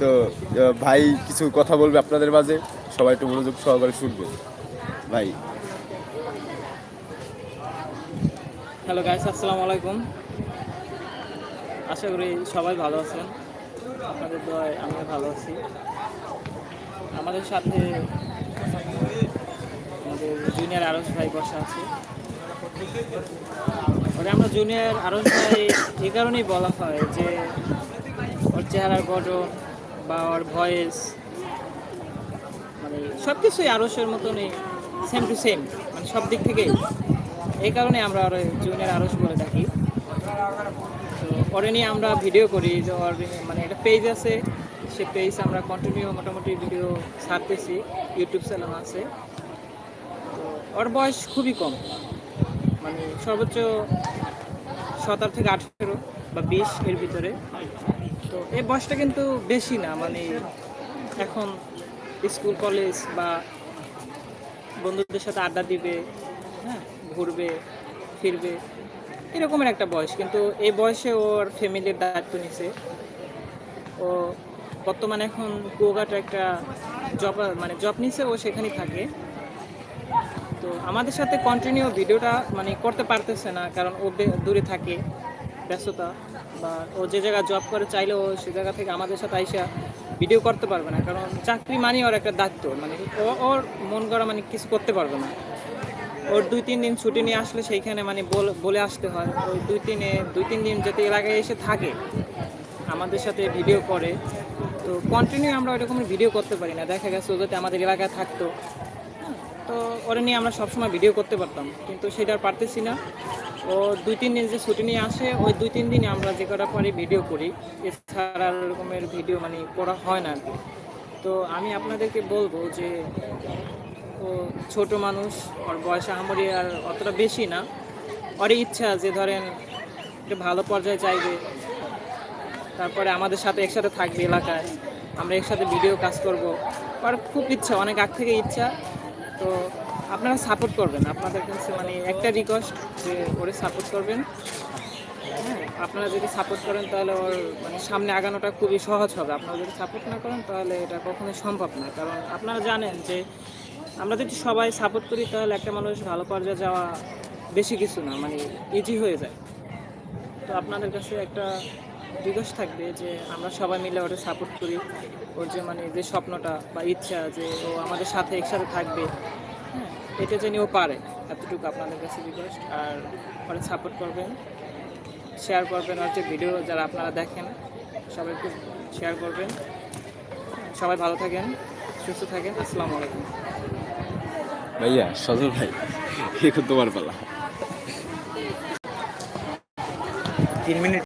তো ভাই কিছু কথা বলবে আপনাদের মাঝে? সবাই একটু মনোযোগ সহকারে শুনবে। ভাই। হ্যালো গাইস আসসালামু আলাইকুম। আশা করি সবাই ভালো আছেন। আপনাদের দয় আমিও ভালো আছি। আমাদের সাথে আমাদের জুনিয়র আরস ভাই বসা আছে। ওরে আমরা জুনিয়র ভাই এই কারণেই বলা হয় যে ওর চেহারার গঠন বা ওর ভয়েস মানে সব কিছুই আরসের মতনই সেম টু সেম মানে সব দিক থেকেই। এই কারণে আমরা ওর জুনিয়র আরস বলে থাকি তো ওরে নিয়ে আমরা ভিডিও করি যে ওর মানে একটা পেজ আছে, সে পেজ আমরা কন্টিনিউ মোটামুটি ভিডিও ছাড়তেছি ইউটিউব চ্যানেল আছে। তো ওর বয়স খুবই কম। মানে সর্বোচ্চ সতেরো থেকে আঠেরো বা বিশ এর ভিতরে। তো এই বয়সটা কিন্তু বেশি না মানে এখন স্কুল, কলেজ বা বন্ধুদের সাথে আড্ডা দিবে হ্যাঁ ঘুরবে, ফিরবে, এরকমের একটা বয়স। কিন্তু এই বয়সে ওর ফ্যামিলির দায়িত্ব নিছে। ও বর্তমানে এখন কুয়াকাটা একটা জব মানে জব নিছে, ও সেখানেই থাকে। তো আমাদের সাথে কন্টিনিউ ভিডিওটা মানে করতে পারতেছে না, কারণ ও দূরে থাকে, ব্যস্ততা, বা ও যে জায়গায় জব করে চাইলে ও সে জায়গা থেকে আমাদের সাথে আইসা ভিডিও করতে পারবে না, কারণ চাকরি মানে ওর একটা দায়িত্ব মানে ওর মন করা মানে কিছু করতে পারবে না। ওর দুই তিন দিন ছুটি নিয়ে আসলে সেইখানে মানে বল- আসতে হয়, ওই দুই তিনে, দুই তিন দিন যাতে এলাকায় এসে থাকে, আমাদের সাথে ভিডিও করে। তো কন্টিনিউ আমরা ওই রকমের ভিডিও করতে পারি না, দেখা গেছে ও যাতে আমাদের এলাকায় থাকতো। তো ওরা নিয়ে আমরা সবসময় ভিডিও করতে পারতাম, কিন্তু সেটা আর পারতেছি না। ও দুই, তিন দিন যে ছুটি নিয়ে আসে, ওই দুই, তিন দিনে আমরা যে কটা পারি ভিডিও করি। এছাড়া রকমের ভিডিও মানে করা হয় না আর কি। তো আমি আপনাদেরকে বলব যে, ও ছোট মানুষ, ওর বয়স আহামরি আর অতটা বেশি না। ওর ইচ্ছা যে ধরেন একটু ভালো পর্যায়ে চাইবে, তারপরে আমাদের সাথে একসাথে থাকবে এলাকায়, আমরা একসাথে ভিডিও কাজ করব। আর খুব ইচ্ছা, অনেক আগ থেকে ইচ্ছা। তো আপনারা সাপোর্ট করবেন। আপনাদের কাছে মানে একটা রিকোয়েস্ট যে ওরে সাপোর্ট করবেন। হ্যাঁ আপনারা যদি সাপোর্ট করেন তাহলে ওর মানে সামনে আগানোটা খুবই সহজ হবে। আপনারা যদি সাপোর্ট না করেন তাহলে এটা কখনোই সম্ভব না। কারণ আপনারা জানেন যে আমরা যদি সবাই সাপোর্ট করি তাহলে একটা মানুষ ভালো পর্যায়ে যাওয়া বেশি কিছু না মানে ইজি হয়ে যায়। তো আপনাদের কাছে একটা রিকোয়েস্ট থাকবে যে আমরা সবাই মিলে ওটা সাপোর্ট করি। ওর যে মানে যে স্বপ্নটা বা ইচ্ছা যে ও আমাদের সাথে একসাথে থাকবে হ্যাঁ এটা যেন ও পারে এতটুকু আপনাদের কাছে রিকোয়েস্ট আর ওরা সাপোর্ট করবেন শেয়ার করবেন আর যে ভিডিও যারা আপনারা দেখেন সবাই সবাইকে শেয়ার করবেন। সবাই ভালো থাকেন সুস্থ থাকেন আসসালামু আলাইকুম। ভাইয়া সজল ভাই এখন তোমার পালা। তিন মিনিট।